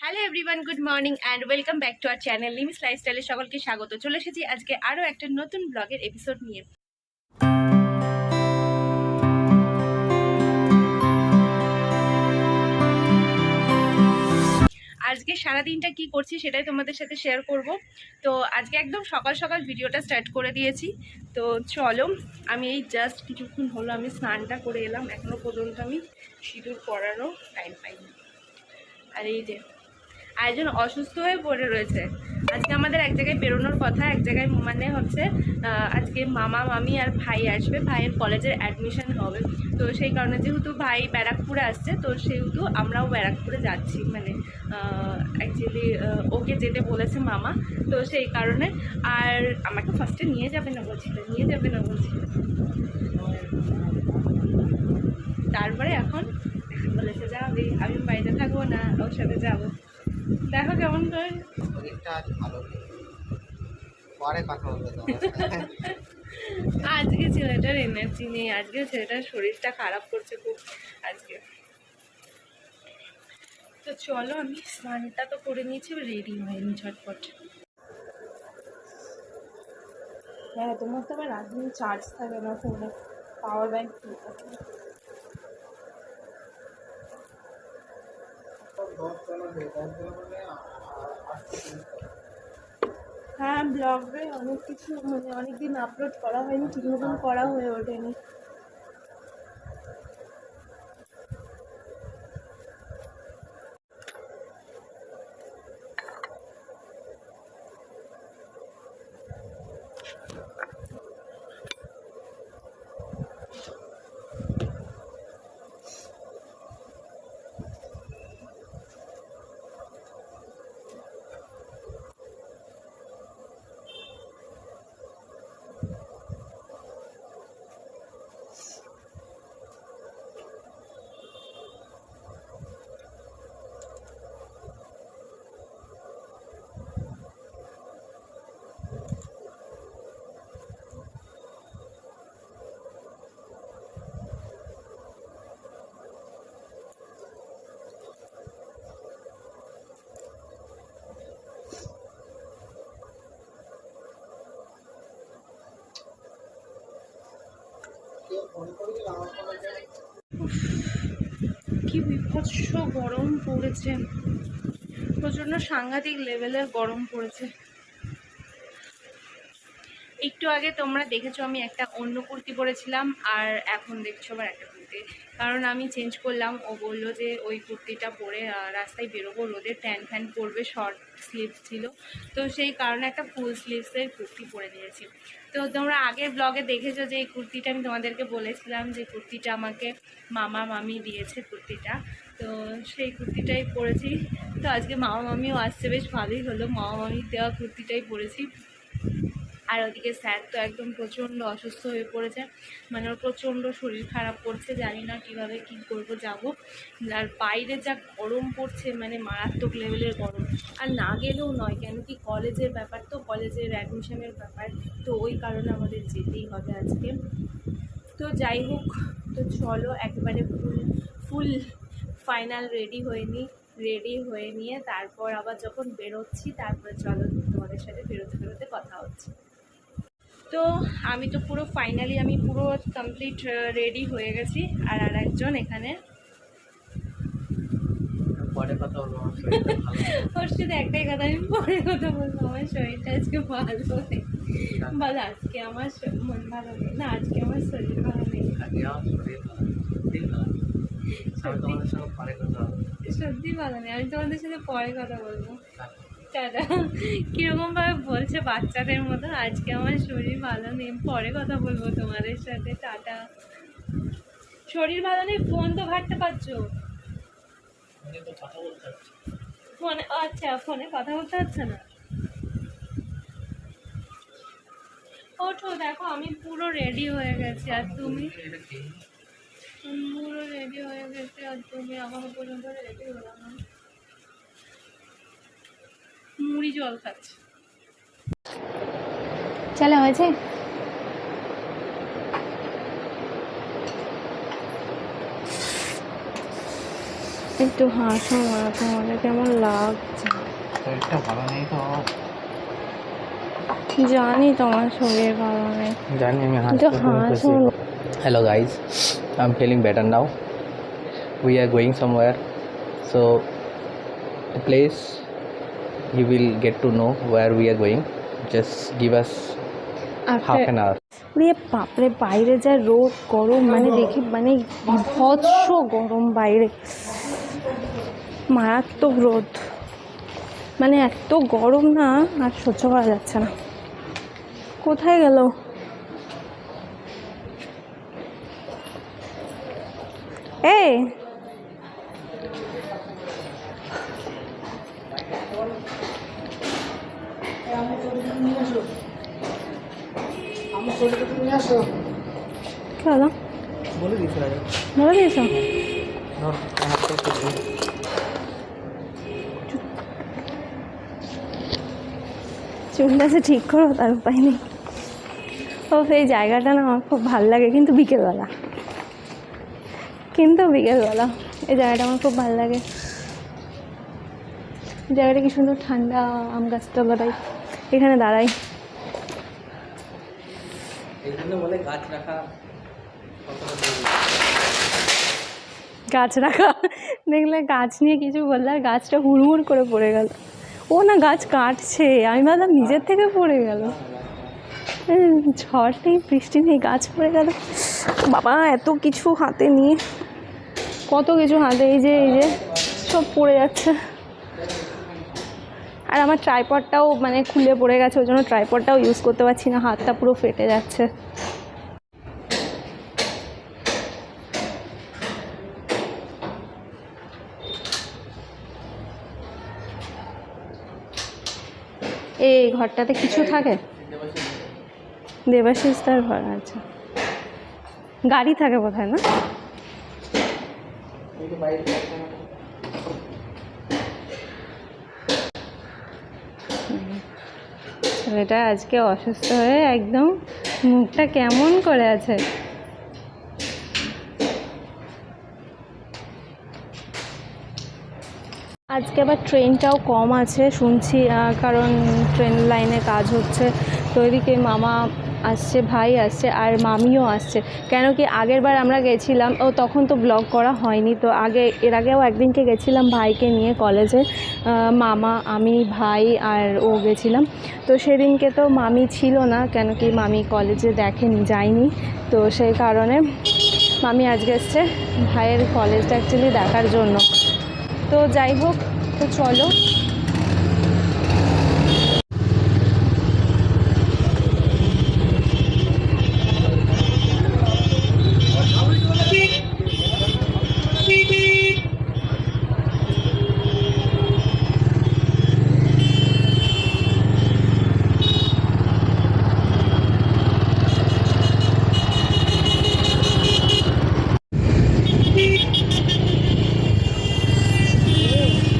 Hello everyone good morning and welcome back to our channel লিমিস লাইফস্টাইলে সকলকে স্বাগত। চলে এসেছি আজকে আরও একটা নতুন ব্লগের এপিসোড নিয়ে। আজকে সারাদিনটা কি করছি সেটাই তোমাদের সাথে শেয়ার করব। তো আজকে একদম সকাল সকাল ভিডিওটা স্টার্ট করে দিয়েছি। তো চলো, আমি এই জাস্ট কিছুক্ষণ হলো আমি স্নানটা করে এলাম। এখনও পর্যন্ত আমি সিঁদুর পরারও টাইম পাইনি। আর এই যে আয়োজন অসুস্থ হয়ে পড়ে রয়েছে। আজকে আমাদের এক জায়গায় বেরোনোর কথা, এক জায়গায় মানে হচ্ছে আজকে মামা, মামি আর ভাই আসবে। ভাইয়ের কলেজের অ্যাডমিশন হবে। তো সেই কারণে যেহেতু ভাই ব্যারাকপুরে আসছে, তো সেহেতু আমরাও ব্যারাকপুরে যাচ্ছি। মানে অ্যাকচুয়ালি ওকে যেতে বলেছে মামা। তো সেই কারণে, আর আমাকে ফার্স্টে নিয়ে যাবে না বলছিল, নিয়ে যাবে না বলছিল। তারপরে এখন বলেছে, যাবে, আমি বাড়িতে থাকব না, ওর সাথে যাব। দেখো কেমন করে। শরীরটা আজ ভালো পরে কথা বলবে আজকে ছেলেটার এনার্জি নেই। আজকে ছেলেটার শরীরটা খারাপ করছে খুব আজকে। তো চলো আমি স্নানটা তো করে নিয়েছি রেডি হয়নি ঝটপট। হ্যাঁ তোমার তো আবার রাত চার্জ থাকে না ফোনে পাওয়ার ব্যাংক হ্যাঁ ব্লগে অনেক কিছু মানে অনেকদিন আপলোড করা হয়নি ঠিক মতন করা হয়ে ওঠেনি। কি বিভৎস গরম পড়েছে। প্রচণ্ড সাংঘাতিক লেভেলের গরম পড়েছে। একটু আগে তোমরা দেখেছ আমি একটা অন্য কুর্তি পরেছিলাম, আর এখন দেখছ আবার একটা কারণ আমি চেঞ্জ করলাম। ও বলল যে, ওই কুর্তিটা পরে রাস্তায় বেরোবো, রোদে ট্যান ফ্যান পরবে শর্ট স্লিভ ছিল। তো সেই কারণে একটা ফুল স্লিভসের কুর্তি পরে নিয়েছি। তো তোমরা আগের ব্লগে দেখেছ যে, এই কুর্তিটা আমি তোমাদেরকে বলেছিলাম যে, কুর্তিটা আমাকে মামা, মামি দিয়েছে কুর্তিটা। তো সেই কুর্তিটাই পরেছি। তো আজকে মামা, মামিও আসছে, বেশ ভালোই হলো। মামা, মামির দেওয়া কুর্তিটাই পরেছি। আর ওদিকে স্যার তো একদম প্রচণ্ড অসুস্থ হয়ে পড়েছে। মানে ওর প্রচণ্ড শরীর খারাপ করছে, জানি না কীভাবে কী করব, যাব। আর বাইরে যা গরম পড়ছে মানে মারাত্মক লেভেলের গরম। আর না গেলেও নয়, কেন কি কলেজের ব্যাপার তো, কলেজের অ্যাডমিশনের ব্যাপার তো, ওই কারণে আমাদের যেতেই হবে আজকে। তো যাই হোক, তো চলো একবারে ফুল ফুল ফাইনাল রেডি হয়ে নিই রেডি হয়ে নিয়ে তারপর আবার যখন বেরোচ্ছি, তারপরে চলো তোমাদের সাথে বেরোতে বেরোতে কথা হচ্ছে। তো আমি তো পুরো ফাইনালি আমি পুরো কমপ্লিট রেডি হয়ে গেছি। আর আর একজন এখানে ওর সাথে একটাই কথা আমি পরে কথা বলব আমার শরীরটা আজকে ভালো নেই বলো আজকে আমার মন ভালো নেই। না আজকে আমার শরীর ভালো নেই। সত্যি ভালো নেই। আমি তোমাদের সাথে পরে কথা বলব। টাটা কীরকম ভাবে বলছে বাচ্চাদের মতো? আজকে আমার শরীর ভালো নেই। পরে কথা বলব তোমাদের সাথে। টাটা। শরীর ভালো নেই? ফোন তো ঘাটতে পারছ? ফোনে আচ্ছা ফোনে কথা বলতে হচ্ছে না? ওঠো দেখো আমি পুরো রেডি হয়ে গেছি। আর তুমি? পুরো রেডি হয়ে গেছি আর তুমি আমার পর্যন্ত রেডি হলো না। মুড়ি জল খাচ্ছি। চলো হয়েছে? একটু হাসো না তোমাদের কেমন লাগছে? শরীরটা ভালো নেই তো। জানি তোমার শরীর ভালো নেই। জানি আমি হাসো না। Hello guys, I'm feeling better now. We are going somewhere, so the place you will get to know where we are going. Just give us half an hour. রে বাপরে বাইরে যা রোদ গরম মানে দেখি মানে বিভৎস গরম বাইরে। মারাত্মক রোদ। মানে এত গরম না আর সহ্য করা যাচ্ছে না। কোথায় গেল? এই! বলে বলে দিয়েছ? চুলটা সে ঠিক করো তার উপায় নেই। ও এই জায়গাটা না আমার খুব ভালো লাগে কিন্তু বিকেলবেলা। কিন্তু বিকেলবেলা এই জায়গাটা আমার খুব ভালো লাগে। জায়গাটা কি সুন্দর ঠান্ডা আম গাছটা বাড়াই এখানে দাঁড়াই। গাছ রাখা গাছ রাখা? দেখলে গাছ নিয়ে কিছু বললে আর গাছটা হুড়মুড় করে পড়ে গেল। ও না গাছ কাটছে, আমি ভাবলাম নিজের থেকে পড়ে গেল। ঝড় নেই, বৃষ্টি নেই, গাছ পড়ে গেল। বাবা, এত কিছু হাতে নিয়ে, কত কিছু হাতে, এই যে এই যে, সব পড়ে যাচ্ছে। আর আমার ট্রাইপডটাও মানে খুলে পড়ে গেছে, ওই জন্য ট্রাইপডটাও ইউজ করতে পারছি না, হাতটা পুরো ফেটে যাচ্ছে। এই ঘরটাতে কিছু থাকে? দেবাশিস তার ঘর আছে গাড়ি থাকে কোথায় না? ছেলেটা আজকে অসুস্থ হয়ে একদম মুখটা কেমন করে আছে? আজকে আবার ট্রেনটাও কম আছে, শুনছি কারণ ট্রেন লাইনে কাজ হচ্ছে। তো এদিকে মামা আসছে, ভাই আসছে আর মামিও আসছে। কেন কি আগের বার আমরা গেছিলাম, ও তখন তো ব্লগ করা হয়নি, তো আগে, এর আগেও একদিনকে গেছিলাম ভাইকে নিয়ে কলেজে মামা, আমি, ভাই আর ও গেছিলাম। তো সেদিনকে তো মামি ছিল না কেন কি মামি কলেজে দেখেনি, যায়নি। তো সেই কারণে মামি আজকে এসছে ভাইয়ের কলেজটা অ্যাকচুয়ালি দেখার জন্য। তো যাই হোক, তো চলো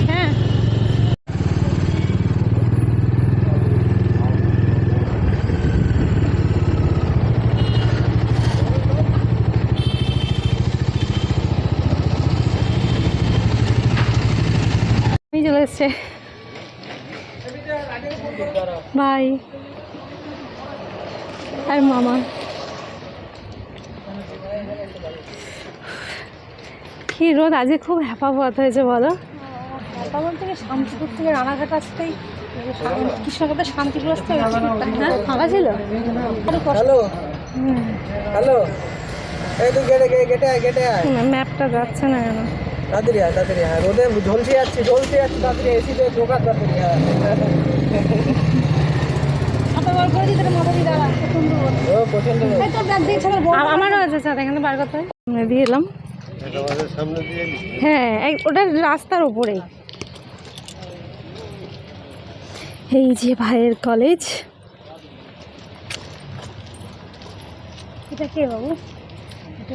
হ্যাঁ এই চলে এসছে ভাই আর মামা। কি রোদ আজকে খুব হ্যাপা পথ হয়েছে বলো। তখন থেকে শান্তিপুর থেকে রানাঘাট আসতেই কৃষ্ণনগর শান্তিপুর আসতে হ্যাঁ ফাঁকা ছিল। হ্যালো ম্যাপটা যাচ্ছে না কেন? তাড়াতাড়ি আয় তাড়াতাড়ি হ্যাঁ রোদে ঝলসে যাচ্ছি ঝলসে যাচ্ছি তাড়াতাড়ি এসিতে ঢোকার তাড়াতাড়ি হ্যাঁ ছাতা বার করে দিই তাহলে মাথা দিয়ে দাঁড়া প্রচণ্ড রোদ। ও পছন্দ এই তো দেখ দিয়ে ছাতা বড় আ- আমারও আছে স্যার এখানে বার করতে। হয় দিয়ে এলাম। হ্যাঁ ওটা রাস্তার ওপরেই এই যে ভাইয়ের কলেজ। এটা কে বাবু? এটা?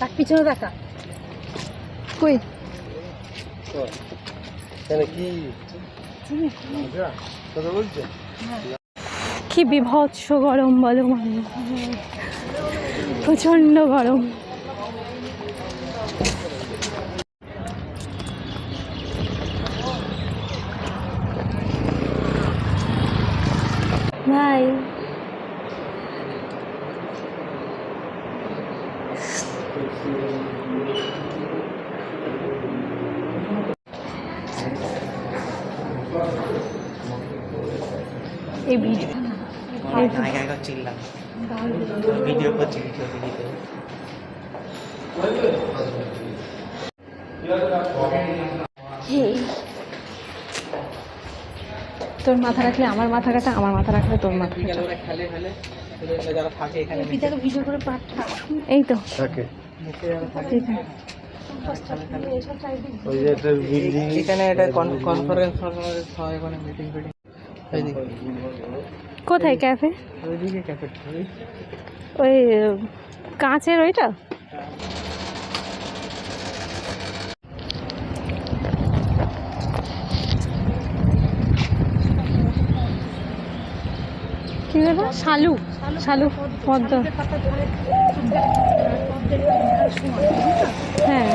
তার পিছনে দেখা। কই? কি? কি বিভৎস গরম বলো মানুষ। প্রচণ্ড গরম। তোর মাথা রাখলে আমার মাথা কাটা আমার মাথা রাখলে তোর মাথা কাটা খেলে ফেলে যারা থাকে এখানে পিতাকে ভিডিও করে পাঠা এই তো। কোথায় ক্যাফে ওই কাঁচের ওইটা কি ব্যাপার শালু শালু পদ্ম হ্যাঁ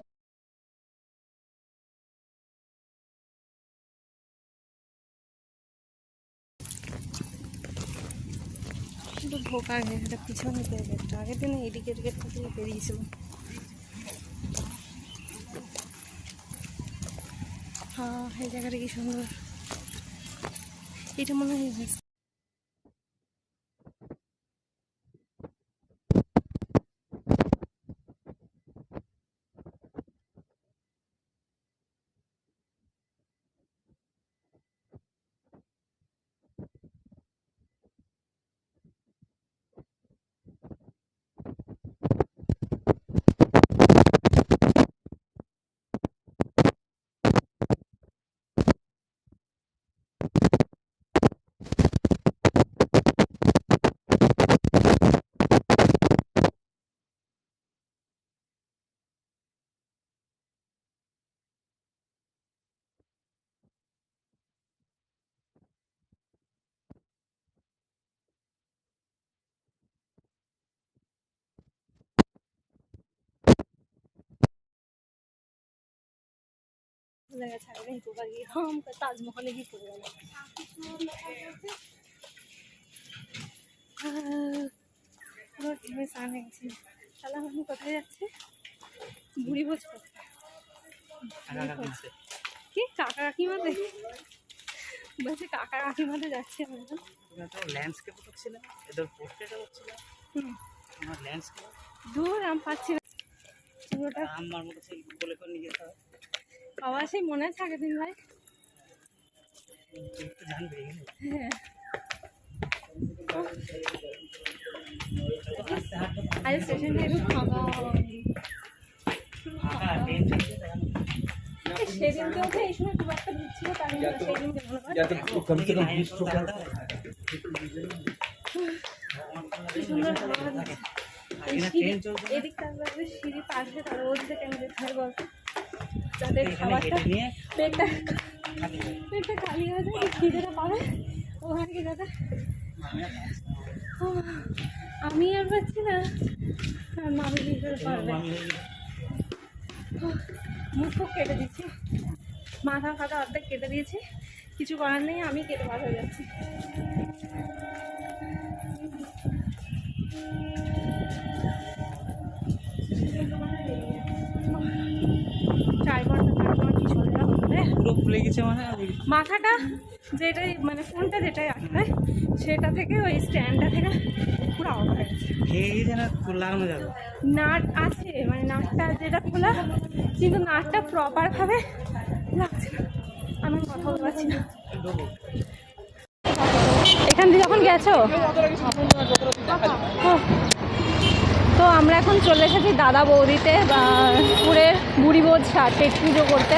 লাগে দেখ মুখটা এমন করে গেটটা পিছনে আগের দিনে এদিকে গেট থেকে বেরিয়েছিল। হ্যাঁ এই জায়গাটা কি সুন্দর। এটা মনে হয় लगा छाड़ नहीं तो बाकी हम का ताजमहल ही पड़ गया পুরো ঢেমে স্নান হয়ে গেছি তাহলে আমি কোথায় যাচ্ছি বুড়ি ভোজ করতে কি কাকা কাকিমাতে বলছে কাকা কাকিমাতে যাচ্ছি আমি এখন ল্যান্ডস্কেপ করছিল এদের পোর্ট্রেটও করছিল হুম আমার ল্যান্ডস্কেপ দূর আমি পাচ্ছি না পুরোটা আমার মতো সেই বলে করে নিয়ে যেতে হবে আবার সেই মনে আছে আগের দিন ভাই আজ স্টেশনটা একটু ফাঁকা। সেদিন তো এই সময় খুব একটা ভিড় ছিল তাই সেদিন কম বিশ টাকা কি সুন্দর হাওয়া দিচ্ছে। এই এখানে সিঁড়ি- ট্রেন চলছে না। এদিকটা সিঁড়ি পাশে তার ওদিকে কেন যেতে হয় এখানে খাবারটা পেটটা পেটটা খালি হয়ে যায় খিদেটা পাবে। ওখানে কি আহ, আমি আর পাচ্ছি না। মামি কি করে পারবে। মুখ ফুক কেটে দিচ্ছি। মাথা ফাথা অর্ধেক কেটে দিয়েছি। কিছু করার নেই আমি কেটে বার হয়ে যাচ্ছি। খুলে গেছে মানে মাথাটা যেটাই মানে ফোনটা যেটাই আটকায় সেটা থেকে ওই স্ট্যান্ডটা থেকে পুরো আউট হয়ে গেছে। না লাগানো যাবে? নাট আছে মানে নাটটা যেটা খোলা কিন্তু নাটটা প্রপারভাবে লাগছে না। আমি কথা বলতে পারছি না। এখান দিয়ে যখন গেছো? তো আমরা এখন চলে এসেছি দাদা বৌদিতে বা পুরে বুড়ি বোঝ পেট পুজো করতে।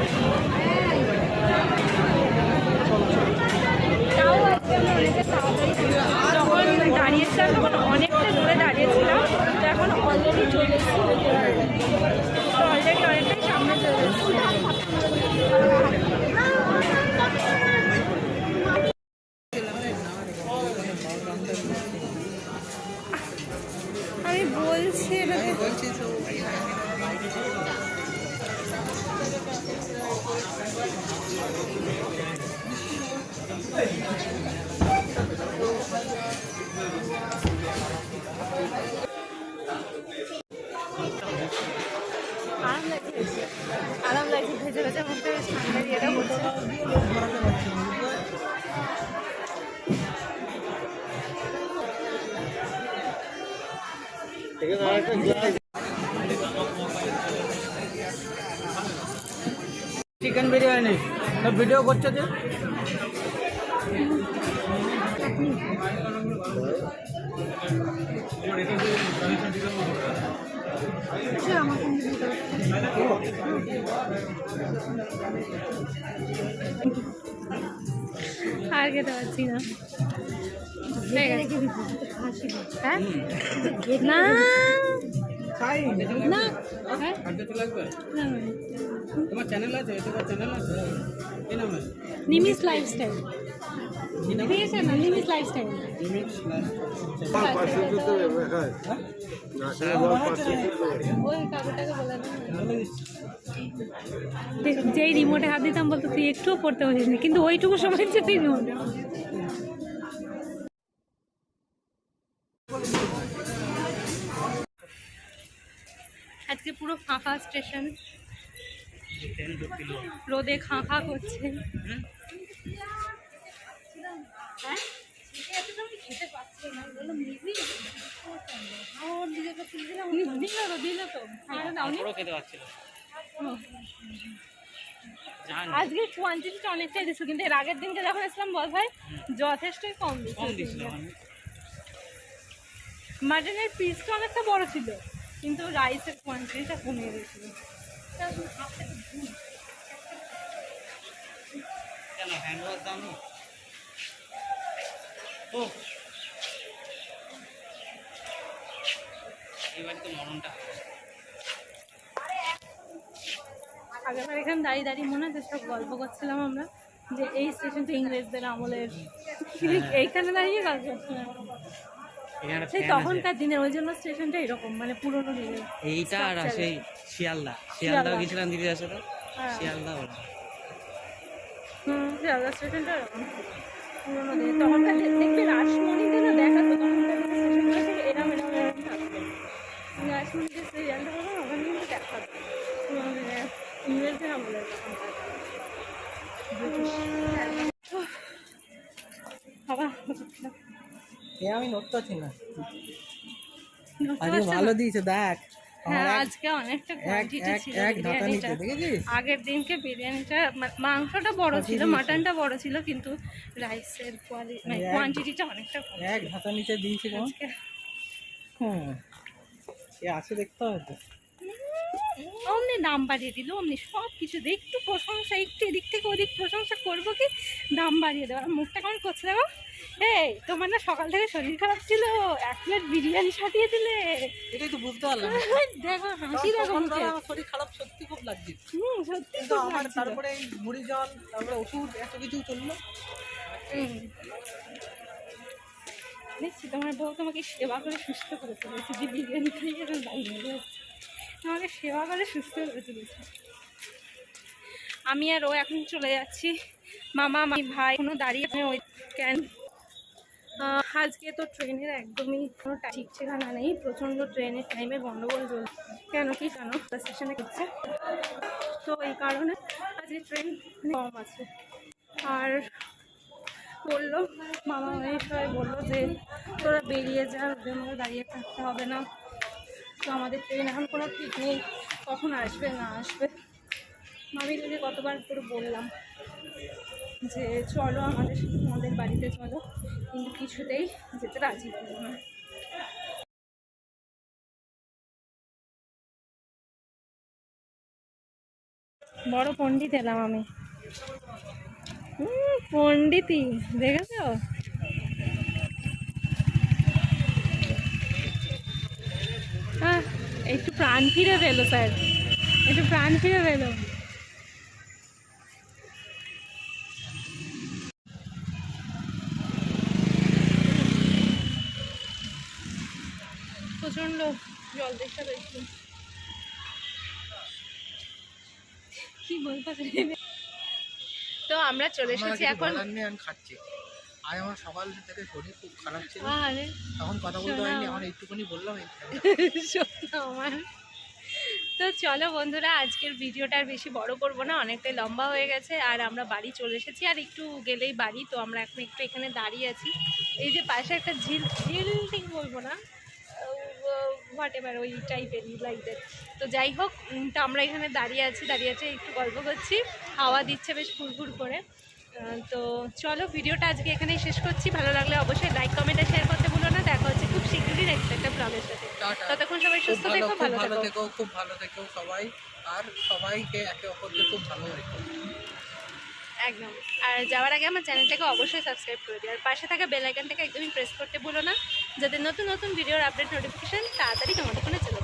দাঁড়িয়েছিলাম তখন অনেকটা দূরে দাঁড়িয়েছিলাম তো এখন অলরেডি চলে এসেছি। তো অলরেডি অনেকটাই সামনে চলে আমি বলছি এটাকে ভিডিও করছে যে? আর খেতে পারছি না। হয়ে। হ্যাঁ? না। না। হ্যাঁ? লাগবে তোমার চ্যানেল আছে তোমার চ্যানেল আছে? কি নাম আছে? নিমিস লাইফস্টাইল নিমিস লাইফস্টাইল যেই রিমোটে হাত দিতাম বলতো তুই একটুও পড়তে পারিস না। কিন্তু ওইটুকু সময় যে তুই রিমোট আজকে পুরো ফাঁকা স্টেশন। রোদে খাঁ খাঁ করছে। হ্যাঁ? পাচ্ছিল আজকে কোয়ান্টিটিটা অনেকটাই দিচ্ছিল কিন্তু এর আগের দিনকে যখন এসলাম বল ভাই যথেষ্টই কম দিচ্ছিল মাটনের পিসটা অনেকটা বড় ছিল। কিন্তু রাইসের কোয়ান্টিটিটা কমিয়ে দিয়েছিল। তো আগেরবার এখানে দাঁড়িয়ে দাঁড়িয়ে মনে আছে সব গল্প করছিলাম আমরা যে এই স্টেশনটা ইংরেজদের আমলের। এইখানে দাঁড়িয়ে গল্প করছিলাম। সেই তখনকার দিনে ওই জন্য স্টেশনটা এরকম মানে পুরোনো দিনের এইটা আর সেই শিয়ালদা। শিয়ালদা। শিয়ালদা গেছিলাম দিদির সাথে। শিয়ালদা ওরা হুম শিয়ালদা স্টেশনটা এরকম পুরোনো দিনে তখনকার দিনে রাসমণিতে না দেখাতো তখনকার দিনে স্টেশনগুলো থেকে এরম এরম এরম থাকতো রাসমণিতে সিরিয়ালটা হলো ওখানে কিন্তু দেখাতো পুরোনো দিনে ইংরেজদের আমলের তখনকার বাবা। এ আমি নোট পারছি না। আজকে ভালো দিয়েছে দেখ। হ্যাঁ আজকে অনেকটা কোয়ান্টিটি ছিল এক ঢাকা নিচে বিরিয়ানিটা আগের দিনকে বিরিয়ানিটা মাংসটা বড় ছিল মাটনটা বড় ছিল কিন্তু রাইসের কোয়ালিটি মানে কোয়ান্টিটিটা অনেকটা কম এক ঢাকা নিচে দিয়েছে হুম। এ আছে দেখতে হবে অমনি দাম বাড়িয়ে দিল অমনি সব কিছু একটু প্রশংসা একটু এদিক থেকে ওদিক প্রশংসা করব কি? দাম বাড়িয়ে দেওয়া মুখটা কেমন করছে দেখো? এই তোমার না সকাল থেকে শরীর খারাপ ছিল এক প্লেট বিরিয়ানি সাটিয়ে দিলে। এটাই তো বুঝতে পারলাম। দেখো হাসি দেখো আমার শরীর খারাপ সত্যি খুব লাগছে। হুম সত্যি আমার তারপরে এই মুড়ি জল তারপরে ওষুধ এত কিছু চলল। দেখছি তোমার বউ তোমাকে সেবা করে সুস্থ করে তুলেছে যে বিরিয়ানি খাইয়ে এখন রয়েছে। আমাকে সেবা করে সুস্থ করে তুলেছে। আমি আর ও এখন চলে যাচ্ছি। মামা, মামি, ভাই কোনো দাঁড়িয়ে ওই ক্যান আজকে তো ট্রেনের একদমই কোনো ঠিক ঠিকানা নেই। প্রচণ্ড ট্রেনের টাইমে গন্ডগোল চলছে। কেন কি জানো? স্টেশনে করছে তো এই কারণে আজকে ট্রেন কম আছে। আর বলল মামা মামি সবাই বলল যে তোরা বেরিয়ে যা, ওদের মধ্যে দাঁড়িয়ে থাকতে হবে না। তো আমাদের ট্রেন এখন কোনো ঠিক নেই। কখন আসবে, না আসবে? মামি যদি কতবার করে বললাম যে, চলো আমাদের আমাদের বাড়িতে চলো। কিন্তু কিছুতেই যেতে রাজি হলো না। বড় পণ্ডিত এলাম আমি। পণ্ডিতই, দেখেছ? আহ, একটু প্রাণ ফিরে পেল স্যার। একটু প্রাণ ফিরে পেল। প্রচণ্ড জল দেখতে পেয়েছি কি বলতে তো আমরা চলে এসেছি এখন খাচ্ছি। আজ আমার সকাল থেকে শরীর খুব খারাপ ছিল। তখন কথা বলতে হয়নি আমার। একটুখানি বললাম আমার। তো চলো বন্ধুরা আজকের ভিডিওটা আর বেশি বড় করব না অনেকটাই লম্বা হয়ে গেছে আর আমরা বাড়ি চলে এসেছি আর একটু গেলেই বাড়ি তো আমরা এখন একটু এখানে দাঁড়িয়ে আছি। এই যে পাশে একটা ঝিল ঝিল ঠিক বলব না হোয়াট এভার ওই টাইপেরই লাইক দ্যাট তো যাই হোক তো আমরা এখানে দাঁড়িয়ে আছি দাঁড়িয়ে আছি একটু গল্প করছি হাওয়া দিচ্ছে বেশ ফুরফুর করে। তো চলো ভিডিওটা আজকে এখানেই শেষ করছি। ভালো লাগলে অবশ্যই লাইক কমেন্টে শেয়ার করতে ভুলো না। দেখা হচ্ছে খুব শীঘ্রই নেক্সট একটা ব্লগের সাথে। ততক্ষণ সবাই সুস্থ থেকো ভালো থেকো। খুব ভালো থেকো সবাই। আর সবাইকে একে অপরকে খুব ভালো রেখো। একদম। আর যাওয়ার আগে আমার চ্যানেলটাকে অবশ্যই সাবস্ক্রাইব করে দিও। আর পাশে থাকা বেল আইকনটাকে একদমই প্রেস করতে ভুলো না। যাতে নতুন নতুন ভিডিওর আপডেট নোটিফিকেশন তাড়াতাড়ি তোমাদের ফোনে চলে